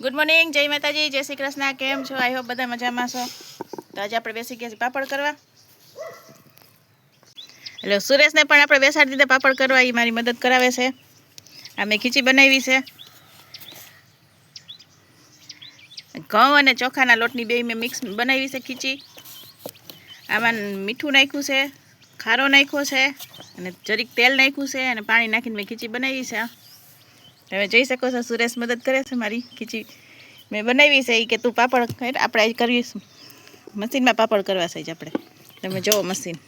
Good morning જય માતાજી, જય શ્રી કૃષ્ણ, કેમ છો? આઈ હોપ બધા મજામાં છો. તો આજે આપણે બેસી ગયા છીએ પાપડ કરવા. એટલે સુરેશને પણ આપણે બેસાડી દીધા પાપડ કરવા એ મારી મદદ કરાવે છે. આ મેં ખીચી બનાવી છે. ઘઉં અને ચોખાના લોટની બે મેં મિક્સ બનાવી છે ખીચી. આમાં મીઠું નાખ્યું છે, ખારો નાખ્યો છે, અને જરીક તેલ નાખ્યું છે, અને પાણી નાખીને મેં ખીચી બનાવી છે. તમે જોઈ શકો છો, સુરેશ મદદ કરે છે મારી ખીચી મેં બનાવી છે એ કે તું પાપડ આપણે કરીશું મશીનમાં પાપડ કરવા છે જ આપણે. તમે જુઓ મશીન.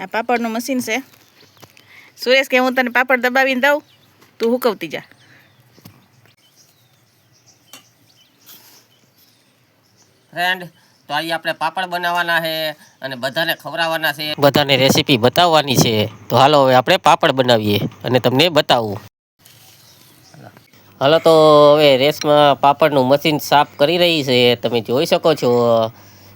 આ પાપડનું મશીન છે. સુરેશ કે હું તને પાપડ દબાવીને દઉં, તું હુકવતી જા. ફ્રેન્ડ તો આજે આપણે પાપડ બનાવવાના છે અને બધાને ખવડાવવાના છે. બધાને રેસીપી બતાવવાની છે. તો હાલો હવે આપણે પાપડ બનાવીએ અને તમને બતાવું. હાલો તો હવે રેસમાં પાપડનું મશીન સાફ કરી રહી છે. તમે જોઈ શકો છો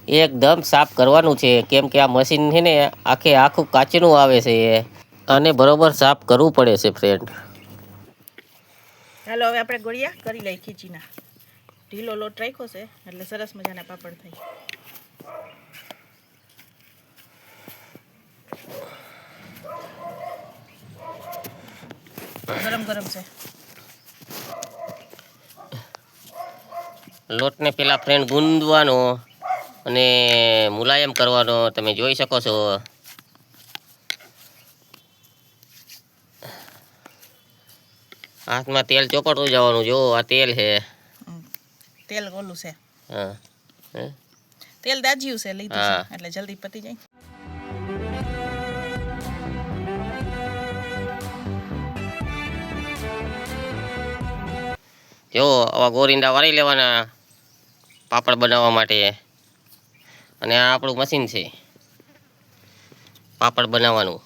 એકદમ સાફ કરવાનું છે. કેમ કે આ મશીન છે ને આખે આખું કાચનું આવે છે. અને બરોબર સાફ કરવું પડે છે ફ્રેન્ડ હાલો હવે આપણે ગોળિયા કરી લઈ ખીચીના. ઢીલો લોટ રાખ્યો છે એટલે સરસ મજાના પાપડ થાય. ગરમ ગરમ છે. લોટને પેલા ફ્રેન્ડ ગુંદવાનો અને મુલાયમ કરવાનો તમે જોઈ શકો છો. હાથમાં તેલ ચોપડતું જવાનું જો આ તેલ છે. તેલ ગોલું છે. હા? તેલ દાજ્યું છે લીધું છે એટલે જલ્દી પતી જાય. જો, આવા ગોરિંડા વાળી લેવાના પાપડ બનાવવા માટે. અને આ આપણું મશીન છે. પાપડ બનાવવાનું.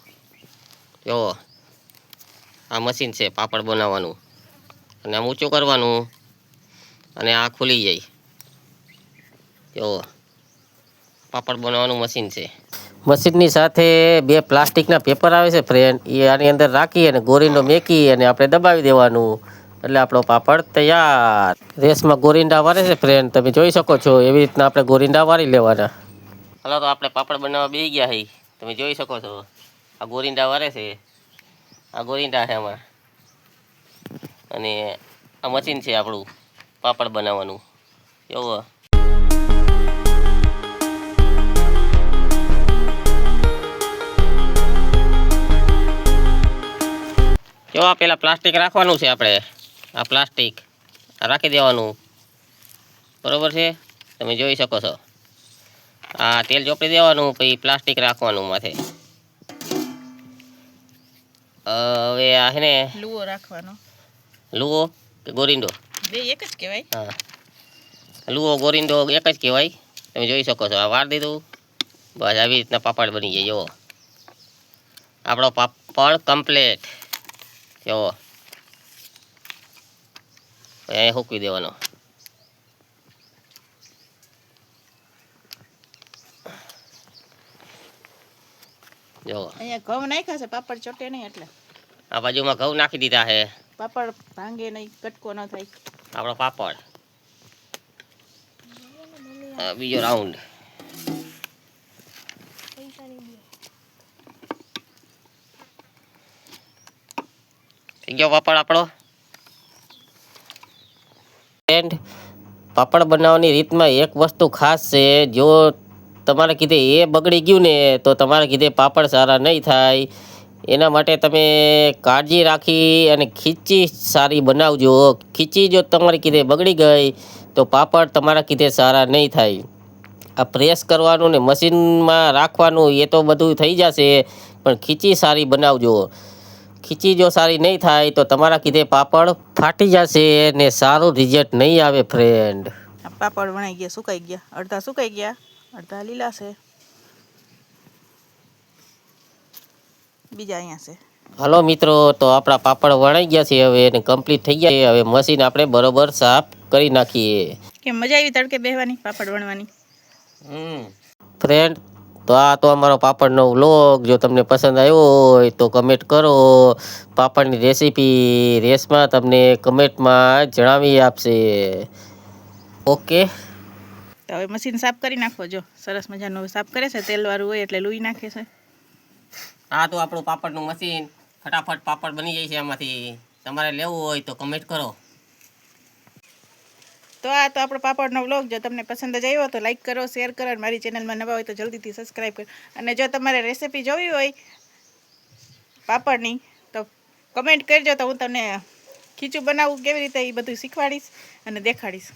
જો, આ મશીન છે, પાપડ બનાવવાનું. અને આમ ઊંચું કરવાનું. અને આ ખુલી જાય. જો, પાપડ બનાવવાનું મશીન છે. મશીનની સાથે બે પ્લાસ્ટિકના પેપર આવે છે ફ્રેન્ડ એ આની અંદર રાખી અને ગોરીનો મેકી અને આપણે દબાવી દેવાનું. એટલે આપણો પાપડ તૈયાર. રેસમાં ગોરિંડા વારે છે ફ્રેન્ડ તમે જોઈ શકો છો, એવી રીતના આપણે ગોરિંડા વારી લેવાના. હાલો, તો આપણે પાપડ બનાવવા બેસી ગયા હઈ. તમે જોઈ શકો છો, આ ગોરિંડા વારે છે. આ ગોરિંડા છે આમાં. અને આ મશીન છે આપણું, પાપડ બનાવવાનું. જોવો. જો આ પેલા પ્લાસ્ટિક રાખવાનું છે આપણે. આ પ્લાસ્ટિક. રાખી દેવાનું. બરાબર છે? તમે જોઈ શકો છો. આ તેલ ચોપડી દેવાનું પછી પ્લાસ્ટિક રાખવાનું માથે. હવે આ છે ને લુઓ રાખવાનો. લુઓ કે ગોરિંડો બે એક જ કહેવાય. હા. લુઓ ગોરિંડો એક જ કહેવાય. તમે જોઈ શકો છો. આ વાર દીધું. બસ આવી રીતના પાપડ બની જાય જુઓ. આપણો પાપડ કમ્પ્લેટ જુઓ. અહીંયા મૂકી દેવાનો. જો. અહીંયા ઘઉં નાખ્યા છે પાપડ ચોટે નહીં એટલે. આ બાજુમાં ઘઉં નાખી દીધા છે. પાપડ ભાંગે નહીં કટકો ન થાય. આપણો પાપડ. બીજો રાઉન્ડ. થઈ ગયો પાપડ આપણો? ફ્રેન્ડ પાપડ બનાવવાની રીતમાં એક વસ્તુ ખાસ છે. જો તમારે કીધે એ બગડી ગયું ને, તો તમારે કીધે પાપડ સારા નહીં થાય. એના માટે તમે કાળજી રાખી અને ખીચી સારી બનાવજો. ખીચી જો તમારી કીધે બગડી ગઈ, તો પાપડ તમારા કીધે સારા નહીં થાય. આ પ્રેસ કરવાનું ને મશીનમાં રાખવાનું, એ તો બધું થઈ જશે. પણ ખીચી સારી બનાવજો. ખીચી જો સારી નહીં થાય તો તમારા કીધે પાપડ ફાટી જશે ને સારું રિઝલ્ટ નહીં આવે ફ્રેન્ડ પાપડ વણાઈ ગયા સુકાઈ ગયા. અડધા સુકાઈ ગયા અડધા લીલા છે. બીજા અહીંયા છે. હલો મિત્રો તો આપણા પાપડ વણાઈ ગયા છે હવે અને કમ્પ્લીટ થઈ ગયા છે. હવે મશીન આપણે બરોબર સાફ કરી નાખીએ. કેમ મજા આવી તડકે બેહવાની પાપડ વણવાની? ફ્રેન્ડ તો આ તો અમારો પાપડનો વ્લોગ જો તમને પસંદ આવ્યો હોય તો કમેન્ટ કરો. પાપડની રેસીપી રેસમાં તમને કમેન્ટમાં જણાવી આપશે. ઓકે તો હવે મશીન સાફ કરી નાખો જો. સરસ મજાનું સાફ કરે છે. તેલવાળું હોય એટલે લૂઈ નાખે છે. આ તો આપણું પાપડનું મશીન. ફટાફટ પાપડ બની જાય છે આમાંથી. તમારે લેવું હોય તો કમેન્ટ કરો. તો આ તો આપણો પાપડનો વ્લોગ જો તમને પસંદ જ આવ્યો તો લાઈક કરો શેર કરો અને મારી ચેનલમાં નવા હોય તો જલ્દીથી સબસ્ક્રાઈબ કરો. અને જો તમારે રેસીપી જોવી હોય પાપડની, તો કમેન્ટ કરજો તો હું તમને ખીચું બનાવવું કેવી રીતે એ બધું શીખવાડીશ અને દેખાડીશ.